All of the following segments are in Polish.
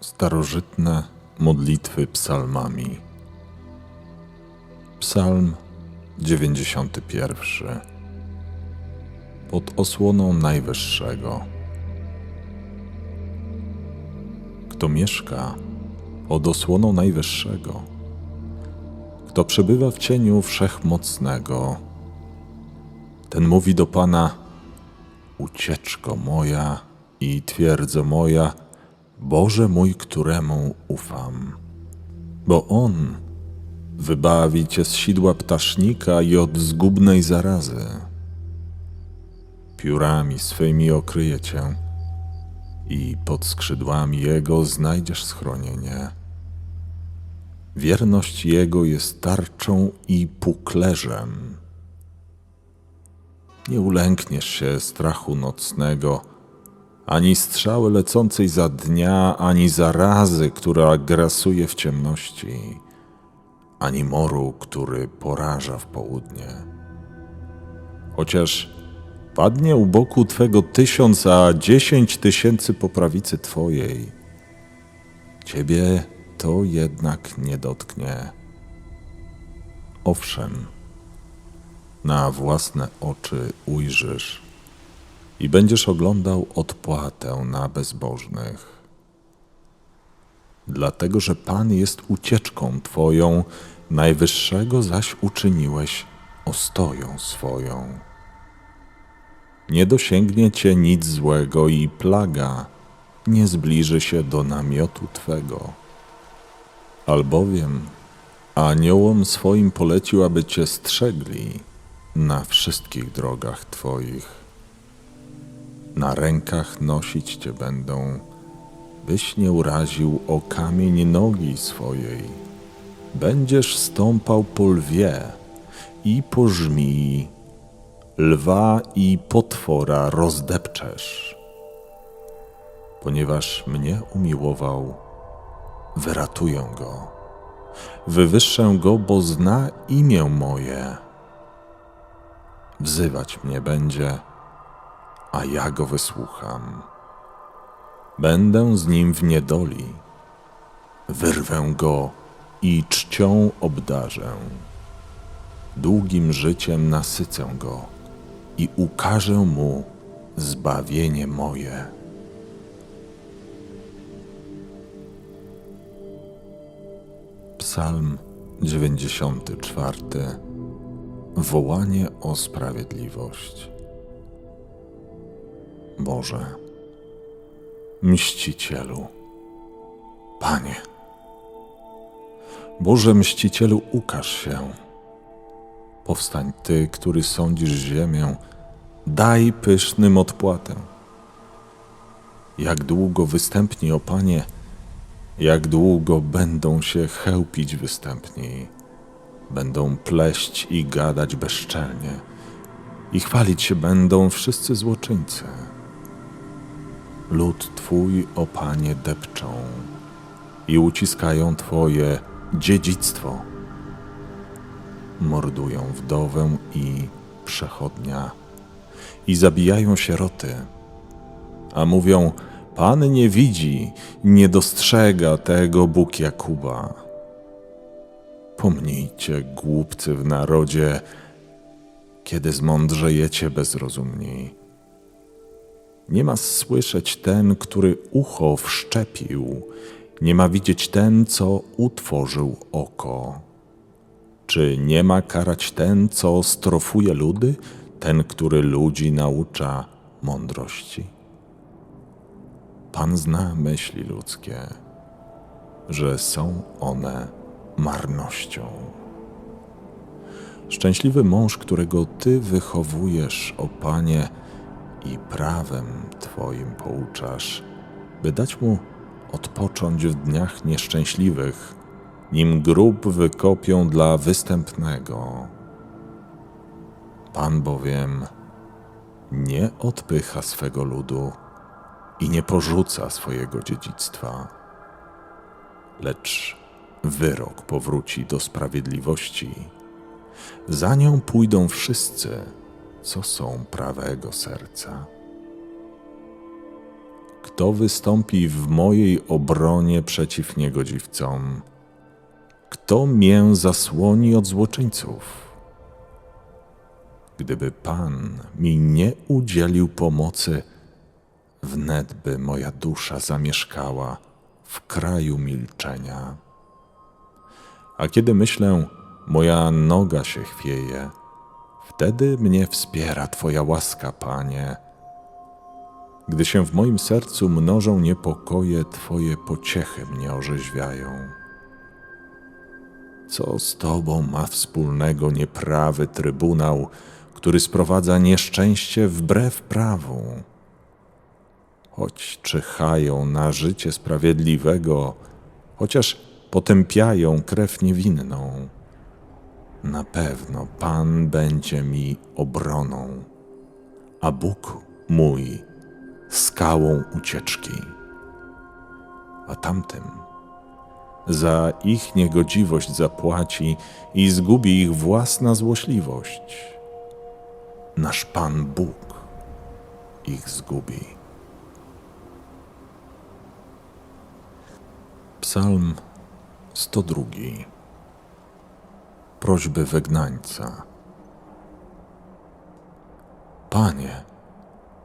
Starożytne modlitwy psalmami. Psalm 91. Pod osłoną Najwyższego. Kto mieszka pod osłoną Najwyższego, kto przebywa w cieniu Wszechmocnego, ten mówi do Pana: Ucieczko moja i twierdzo moja, Boże mój, któremu ufam. Bo On wybawi cię z sidła ptasznika i od zgubnej zarazy. Piórami swymi okryje cię i pod skrzydłami Jego znajdziesz schronienie. Wierność Jego jest tarczą i puklerzem. Nie ulękniesz się strachu nocnego, ani strzały lecącej za dnia, ani zarazy, która grasuje w ciemności, ani moru, który poraża w południe. Chociaż padnie u boku Twego tysiąc, a dziesięć tysięcy po prawicy Twojej, Ciebie to jednak nie dotknie. Owszem, na własne oczy ujrzysz i będziesz oglądał odpłatę na bezbożnych. Dlatego, że Pan jest ucieczką Twoją, Najwyższego zaś uczyniłeś ostoją swoją. Nie dosięgnie Cię nic złego i plaga nie zbliży się do namiotu Twego. Albowiem aniołom swoim polecił, aby Cię strzegli na wszystkich drogach Twoich. Na rękach nosić Cię będą, byś nie uraził o kamień nogi swojej. Będziesz stąpał po lwie i po żmii, lwa i potwora rozdepczesz. Ponieważ mnie umiłował, wyratuję go. Wywyższę go, bo zna imię moje. Wzywać mnie będzie, a ja go wysłucham. Będę z nim w niedoli, wyrwę go i czcią obdarzę. Długim życiem nasycę go i ukażę mu zbawienie moje. Psalm 94 Wołanie o sprawiedliwość. Boże, mścicielu, Panie, Boże mścicielu, ukaż się. Powstań Ty, który sądzisz ziemię, daj pysznym odpłatę. Jak długo występni, o Panie, jak długo będą się chełpić występni, będą pleść i gadać bezczelnie, i chwalić się będą wszyscy złoczyńcy. Lud Twój, o Panie, depczą i uciskają Twoje dziedzictwo. Mordują wdowę i przechodnia i zabijają sieroty, a mówią: Pan nie widzi, nie dostrzega tego Bóg Jakuba. Pomnijcie, głupcy w narodzie, kiedy zmądrzejecie bezrozumni. Nie ma słyszeć ten, który ucho wszczepił, nie ma widzieć ten, co utworzył oko. Czy nie ma karać ten, co strofuje ludy, ten, który ludzi naucza mądrości? Pan zna myśli ludzkie, że są one marnością. Szczęśliwy mąż, którego Ty wychowujesz, o Panie, i prawem Twoim pouczasz, by dać mu odpocząć w dniach nieszczęśliwych, nim grób wykopią dla występnego. Pan bowiem nie odpycha swego ludu i nie porzuca swojego dziedzictwa, lecz wyrok powróci do sprawiedliwości. Za nią pójdą wszyscy, co są prawego serca. kto wystąpi w mojej obronie przeciw niegodziwcom? Kto mię zasłoni od złoczyńców? Gdyby Pan mi nie udzielił pomocy, wnet by moja dusza zamieszkała w kraju milczenia. A kiedy myślę, moja noga się chwieje, wtedy mnie wspiera Twoja łaska, Panie. Gdy się w moim sercu mnożą niepokoje, Twoje pociechy mnie orzeźwiają. Co z Tobą ma wspólnego nieprawy trybunał, który sprowadza nieszczęście wbrew prawu? Choć czyhają na życie sprawiedliwego, chociaż potępiają krew niewinną, na pewno Pan będzie mi obroną, a Bóg mój skałą ucieczki. A tamtym za ich niegodziwość zapłaci i zgubi ich własna złośliwość. Nasz Pan Bóg ich zgubi. Psalm 102 Prośby wygnańca Panie,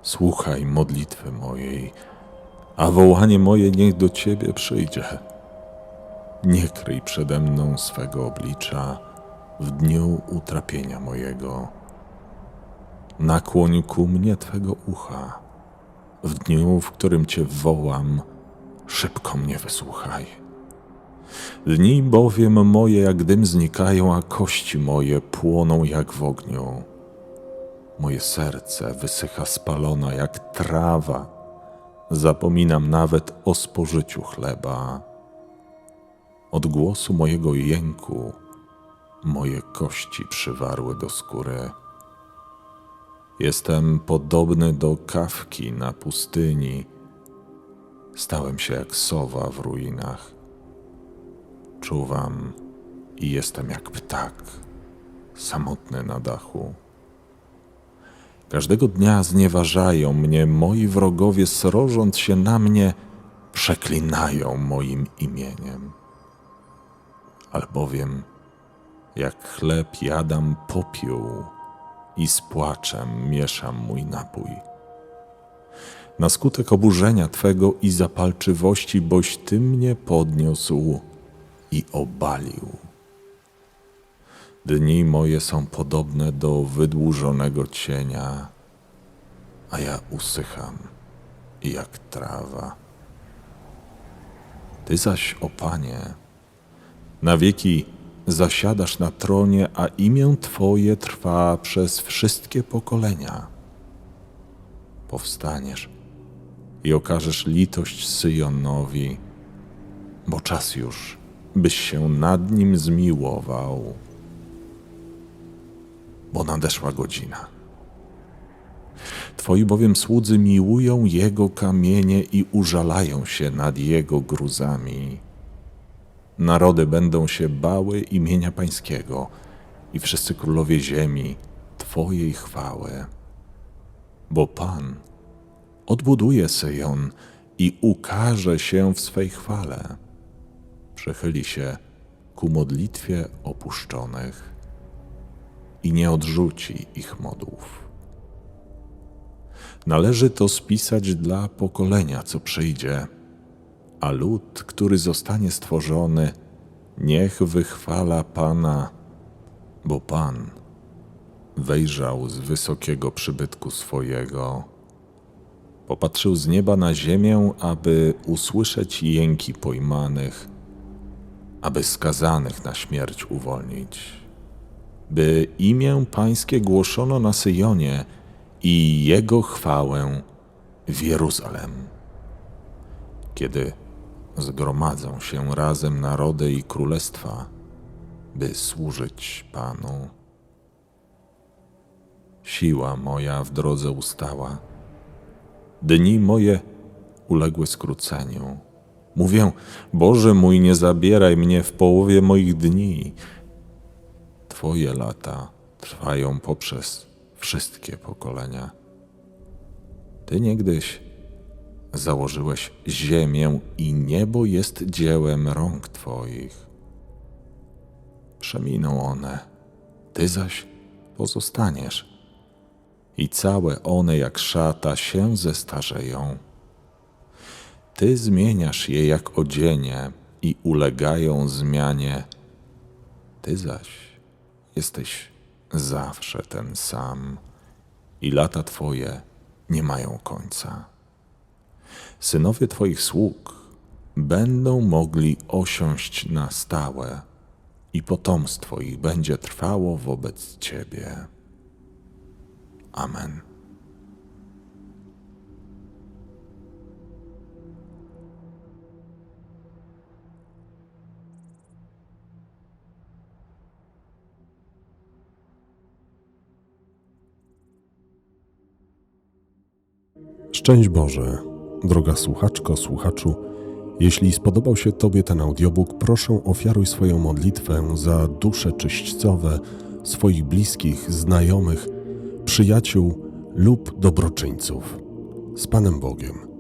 słuchaj modlitwy mojej, a wołanie moje niech do Ciebie przyjdzie. Nie kryj przede mną swego oblicza w dniu utrapienia mojego. Nakłoń ku mnie Twego ucha. W dniu, w którym Cię wołam, szybko mnie wysłuchaj. Dni bowiem moje jak dym znikają, a kości moje płoną jak w ogniu. Moje serce wysycha spalona jak trawa. Zapominam nawet o spożyciu chleba. Od głosu mojego jęku moje kości przywarły do skóry. Jestem podobny do kawki na pustyni. Stałem się jak sowa w ruinach. Czuwam i jestem jak ptak, samotny na dachu. Każdego dnia znieważają mnie moi wrogowie, srożąc się na mnie, przeklinają moim imieniem. Albowiem jak chleb jadam popiół i z płaczem mieszam mój napój. Na skutek oburzenia Twego i zapalczywości, boś Ty mnie podniósł i obalił. Dni moje są podobne do wydłużonego cienia, a ja usycham jak trawa. Ty zaś, o Panie, na wieki zasiadasz na tronie, a imię Twoje trwa przez wszystkie pokolenia. Powstaniesz i okażesz litość Syjonowi, bo czas już, byś się nad nim zmiłował, bo nadeszła godzina. Twoi bowiem słudzy miłują jego kamienie i użalają się nad jego gruzami. Narody będą się bały imienia Pańskiego i wszyscy królowie ziemi Twojej chwały. Bo Pan odbuduje Syjon i ukaże się w swej chwale. Przechyli się ku modlitwie opuszczonych i nie odrzuci ich modłów. Należy to spisać dla pokolenia, co przyjdzie, a lud, który zostanie stworzony, niech wychwala Pana, bo Pan wejrzał z wysokiego przybytku swojego, popatrzył z nieba na ziemię, aby usłyszeć jęki pojmanych, aby skazanych na śmierć uwolnić, by imię Pańskie głoszono na Syjonie i Jego chwałę w Jeruzalem. Kiedy zgromadzą się razem narody i królestwa, by służyć Panu. Siła moja w drodze ustała, dni moje uległy skróceniu. Mówię, Boże mój, nie zabieraj mnie w połowie moich dni. Twoje lata trwają poprzez wszystkie pokolenia. Ty niegdyś założyłeś ziemię i niebo jest dziełem rąk Twoich. Przeminą one, Ty zaś pozostaniesz, i całe one jak szata się zestarzeją. Ty zmieniasz je jak odzienie i ulegają zmianie. Ty zaś jesteś zawsze ten sam i lata Twoje nie mają końca. Synowie Twoich sług będą mogli osiąść na stałe i potomstwo ich będzie trwało wobec Ciebie. Amen. Szczęść Boże, droga słuchaczko, słuchaczu. Jeśli spodobał się Tobie ten audiobook, proszę ofiaruj swoją modlitwę za dusze czyśćcowe swoich bliskich, znajomych, przyjaciół lub dobroczyńców. Z Panem Bogiem.